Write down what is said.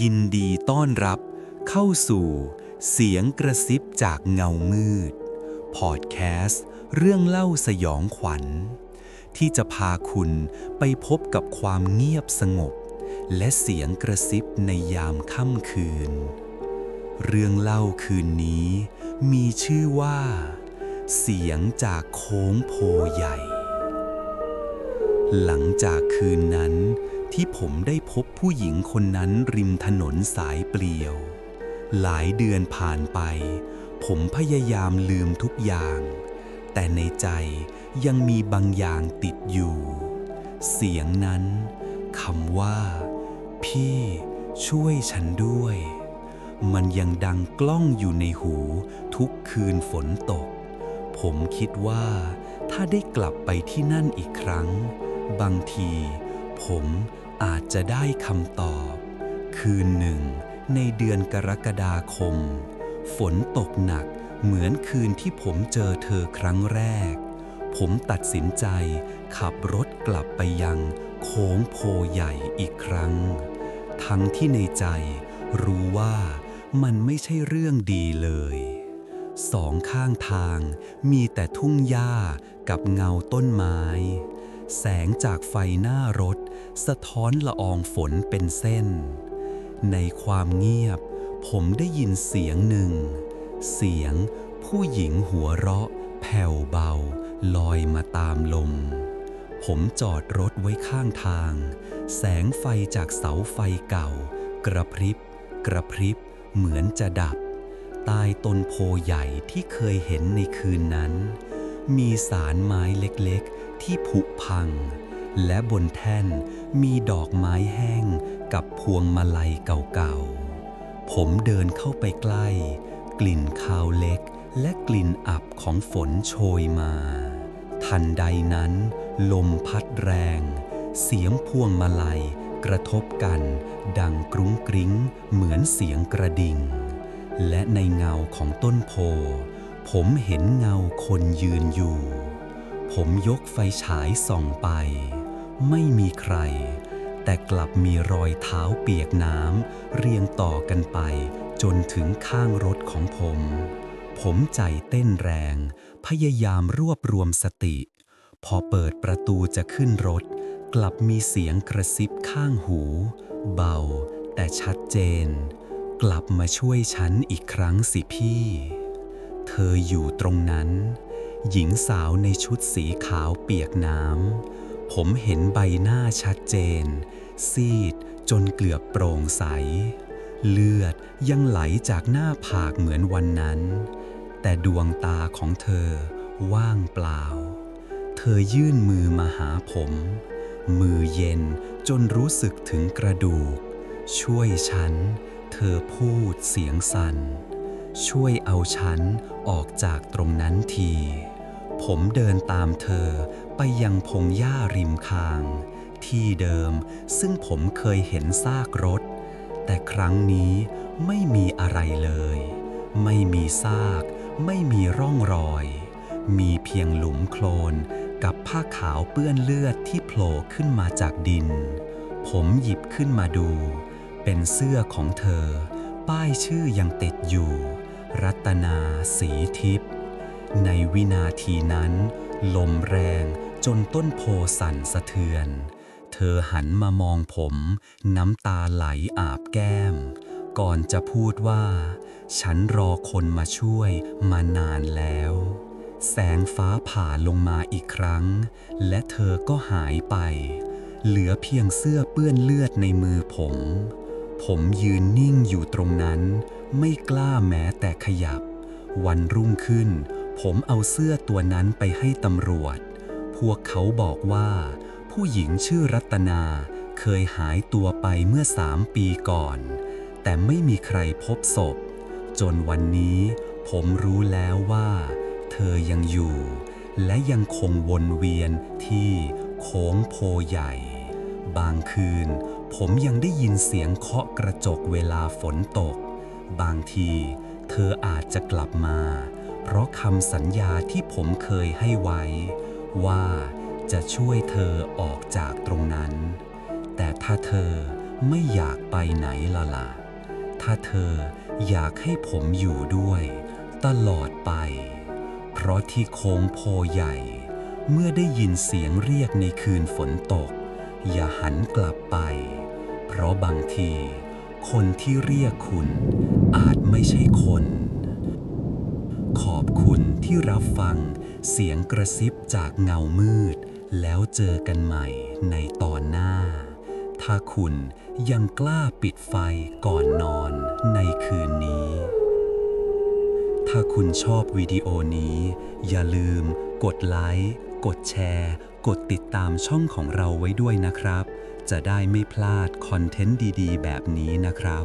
ยินดีต้อนรับเข้าสู่เสียงกระซิบจากเงามืด พอดแคสต์เรื่องเล่าสยองขวัญ ที่จะพาคุณไปพบกับความเงียบสงบ และเสียงกระซิบในยามค่ำคืน เรื่องเล่าคืนนี้มีชื่อว่า เสียงจากโค้งโพใหญ่ หลังจากคืนนั้น ที่ผมได้พบผู้หญิงคนนั้นริมถนนสายเปลี่ยว หลายเดือนผ่านไป ผมพยายามลืมทุกอย่าง แต่ในใจยังมีบางอย่างติดอยู่ เสียงนั้นคำว่า พี่ช่วยฉันด้วย มันยังดังกล้องอยู่ในหูทุกคืนฝนตก ผมคิดว่าถ้าได้กลับไปที่นั่นอีกครั้ง บางที ผมอาจจะได้คำตอบ คืนหนึ่ง ในเดือนกรกฎาคม ฝนตกหนักเหมือนคืนที่ผมเจอเธอครั้งแรก ผมตัดสินใจขับรถกลับไปยังโค้งโพใหญ่อีกครั้ง ทั้งที่ในใจรู้ว่ามันไม่ใช่เรื่องดีเลย สองข้างทางมีแต่ทุ่งหญ้ากับเงาต้นไม้ แสงจากไฟหน้ารถ สะท้อนละอองฝนเป็นเส้น ในความเงียบ ผมได้ยินเสียงหนึ่ง เสียงผู้หญิงหัวเราะ แผ่วเบา ลอยมาตามลม ผมจอดรถไว้ข้างทาง แสงไฟจากเสาไฟเก่า กระพริบ กระพริบ เหมือนจะดับ ใต้ต้นโพใหญ่ที่เคยเห็นในคืนนั้น มีสารไม้เล็กๆ ที่ผุพัง และบนแท่นมีดอกไม้แห้งกับพวงมาลัยเก่าๆ ผมเดินเข้าไปใกล้ กลิ่นคาวเล็กและกลิ่นอับของฝนโชยมา ทันใดนั้น ลมพัดแรง เสียงพวงมาลัยกระทบกัน ดังกรุ้งกริ้งเหมือนเสียงกระดิ่ง และในเงาของต้นโพ ผมเห็นเงาคนยืนอยู่ ผมยกไฟฉายส่องไป ไม่มีใคร แต่กลับมีรอยเท้าเปียกน้ำเรียงต่อกันไป จนถึงข้างรถของผม ผมใจเต้นแรง พยายามรวบรวมสติ พอเปิดประตูจะขึ้นรถ กลับมีเสียงกระซิบข้างหู เบา แต่ชัดเจน กลับมาช่วยฉันอีกครั้งสิพี่ เธออยู่ตรงนั้น หญิงสาวในชุดสีขาวเปียกน้ำ ผมเห็นใบหน้าชัดเจน ซีดจนเกือบโปร่งใส เลือดยังไหลจากหน้าผากเหมือนวันนั้น แต่ดวงตาของเธอว่างเปล่า เธอยื่นมือมาหาผม มือเย็นจนรู้สึกถึงกระดูก ช่วยฉัน เธอพูดเสียงสัน่น ช่วยเอาฉันออกจากตรงนั้นที ผมเดินตามเธอไปยังพงหญ้าริมคาง ที่เดิมซึ่งผมเคยเห็นซากรถ แต่ครั้งนี้ไม่มีอะไรเลย ไม่มีซาก ไม่มีร่องรอย มีเพียงหลุมโคลนกับผ้าขาวเปื้อนเลือดที่โผล่ขึ้นมาจากดิน ผมหยิบขึ้นมาดู เป็นเสื้อของเธอ ป้ายชื่อยังติดอยู่ รัตนาสีทิพย์ ในวินาทีนั้น ลมแรงจนต้นโพสั่นสะเทือน เธอหันมามองผม น้ำตาไหลอาบแก้ม ก่อนจะพูดว่า ฉันรอคนมาช่วยมานานแล้ว แสงฟ้าผ่าลงมาอีกครั้ง และเธอก็หายไป เหลือเพียงเสื้อเปื้อนเลือดในมือผม ผมยืนนิ่งอยู่ตรงนั้น ไม่กล้าแม้แต่ขยับ วันรุ่งขึ้น ผมเอาเสื้อตัวนั้นไปให้ตำรวจ พวกเขาบอกว่า ผู้หญิงชื่อรัตนาเคยหายตัวไปเมื่อสามปีก่อน แต่ไม่มีใครพบศพ จนวันนี้ผมรู้แล้วว่า เธอยังอยู่ และยังคงวนเวียนที่โค้งโพใหญ่ บางคืน ผมยังได้ยินเสียงเคาะกระจกเวลาฝนตก บางที เธออาจจะกลับมา เพราะคำสัญญาที่ผมเคยให้ไว้ ว่าจะช่วยเธอออกจากตรงนั้น แต่ถ้าเธอไม่อยากไปไหนละล่ะ ถ้าเธออยากให้ผมอยู่ด้วย ตลอดไป เพราะที่โค้งโพใหญ่ เมื่อได้ยินเสียงเรียกในคืนฝนตก อย่าหันกลับไป เพราะบางที คนที่เรียกคุณอาจไม่ใช่คน ขอบคุณที่รับฟังเสียงกระซิบจากเงามืด แล้วเจอกันใหม่ในตอนหน้า ถ้าคุณยังกล้าปิดไฟก่อนนอนในคืนนี้ ถ้าคุณชอบวิดีโอนี้ อย่าลืม กดไลค์ กดแชร์ กดติดตามช่องของเราไว้ด้วยนะครับ จะได้ไม่พลาดคอนเทนต์ดี ๆ แบบนี้นะครับ